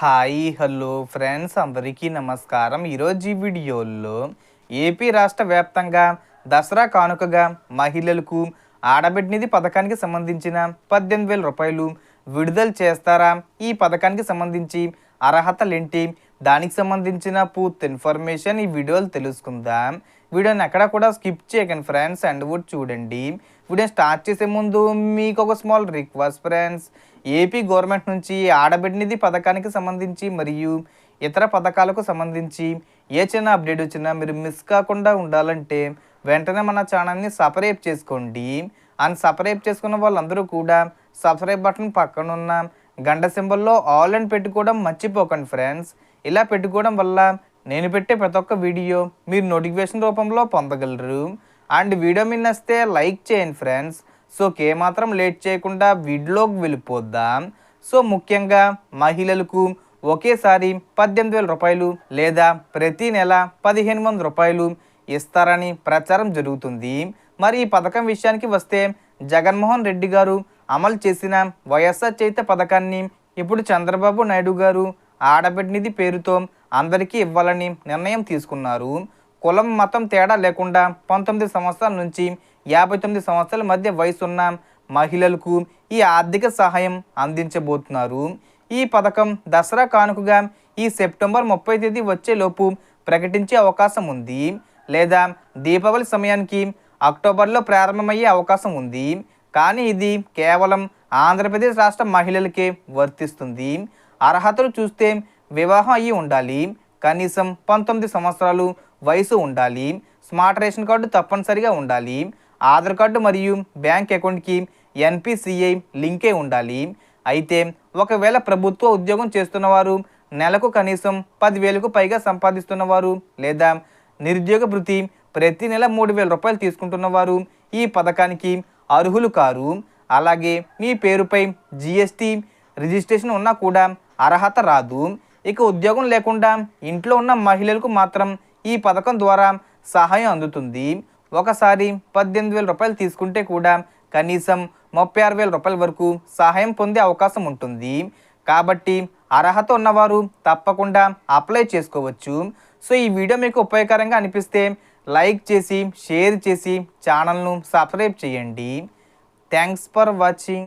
Hi hello friends అందరికీ నమస్కారం. ఈరోజు ఈ వీడియోలో ఏపీ రాష్ట్ర వ్యాప్తంగా దసరా కానుకగా మహిళలకు ఆడబిడ్డనిది పథకానికి సంబంధించిన పద్దెనిమిది వేల రూపాయలు విడుదల చేస్తారా? ఈ పథకానికి సంబంధించి అర్హతలేంటి? దానికి సంబంధించిన పూర్తి ఇన్ఫర్మేషన్ ఈ వీడియోలు తెలుసుకుందాం. వీడియోని ఎక్కడ కూడా స్కిప్ చేయకండి ఫ్రెండ్స్ అండ్ కూడా చూడండి. వీడియో స్టార్ట్ చేసే ముందు మీకు ఒక small request friends. AP government నుంచి ఆడబిడ్డనిధి పథకానికి సంబంధించి మరియు ఇతర పథకాలకు సంబంధించి ఏ చిన్న అప్డేట్ వచ్చినా మీరు మిస్ కాకుండా ఉండాలంటే వెంటనే మన ఛానల్ని సపరేట్ చేసుకోండి. అండ్ సపరేట్ చేసుకున్న వాళ్ళందరూ కూడా సబ్స్క్రైబ్ బటన్ పక్కనున్న గంట సింబల్లో ఆల్ అని పెట్టుకోవడం మర్చిపోకండి ఫ్రెండ్స్. ఇలా పెట్టుకోవడం వల్ల నేను పెట్టే ప్రతి ఒక్క వీడియో మీరు నోటిఫికేషన్ రూపంలో పొందగలరు. అండ్ వీడియో మీ నస్తే లైక్ చేయండి ఫ్రెండ్స్. సో మాత్రం లేట్ చేయకుండా వీడియోకి వెళ్ళిపోద్దాం సో ముఖ్యంగా మహిళలకు ఒకేసారి పద్దెనిమిది వేల రూపాయలు లేదా ప్రతి నెల పదిహేను వందల రూపాయలు ఇస్తారని ప్రచారం జరుగుతుంది. మరి ఈ పథకం విషయానికి వస్తే జగన్మోహన్ రెడ్డి గారు అమలు చేసిన వైఎస్ఆర్ చైత్య పథకాన్ని ఇప్పుడు చంద్రబాబు నాయుడు గారు ఆడబిడ్డనిధి పేరుతో అందరికీ ఇవ్వాలని నిర్ణయం తీసుకున్నారు. కులం మతం తేడా లేకుండా పంతొమ్మిది సంవత్సరాల నుంచి యాభై తొమ్మిది సంవత్సరాల మధ్య వయసు ఉన్న మహిళలకు ఈ ఆర్థిక సహాయం అందించబోతున్నారు. ఈ పథకం దసరా కానుకగా ఈ సెప్టెంబర్ ముప్పై తేదీ వచ్చేలోపు ప్రకటించే అవకాశం ఉంది. లేదా దీపావళి సమయానికి అక్టోబర్లో ప్రారంభమయ్యే అవకాశం ఉంది. కానీ ఇది కేవలం ఆంధ్రప్రదేశ్ రాష్ట్ర మహిళలకే వర్తిస్తుంది. అర్హతలు చూస్తే వివాహం అయ్యి ఉండాలి. కనీసం పంతొమ్మిది సంవత్సరాలు వయసు ఉండాలి. స్మార్ట్ రేషన్ కార్డు తప్పనిసరిగా ఉండాలి. ఆధార్ కార్డు మరియు బ్యాంక్ అకౌంట్కి ఎన్పిసిఐ లింకే ఉండాలి. అయితే ఒకవేళ ప్రభుత్వ ఉద్యోగం చేస్తున్నవారు నెలకు కనీసం పదివేలకు పైగా సంపాదిస్తున్నవారు లేదా నిరుద్యోగ భృతి ప్రతి నెల మూడు వేల రూపాయలు తీసుకుంటున్నవారు ఈ పథకానికి అర్హులు కారు. అలాగే మీ పేరుపై జిఎస్టీ రిజిస్ట్రేషన్ ఉన్నా కూడా అర్హత రాదు. ఇక ఉద్యోగం లేకుండా ఇంట్లో ఉన్న మహిళలకు మాత్రం ఈ పథకం ద్వారా సహాయం అందుతుంది. ఒకసారి పద్దెనిమిది వేల రూపాయలు తీసుకుంటే కూడా కనీసం ముప్పై ఆరు వేల రూపాయల వరకు సహాయం పొందే అవకాశం ఉంటుంది. కాబట్టి అర్హత ఉన్నవారు తప్పకుండా అప్లై చేసుకోవచ్చు. సో ఈ వీడియో మీకు ఉపయోగకరంగా అనిపిస్తే లైక్ చేసి షేర్ చేసి ఛానల్ను సబ్స్క్రైబ్ చేయండి. Thanks for watching.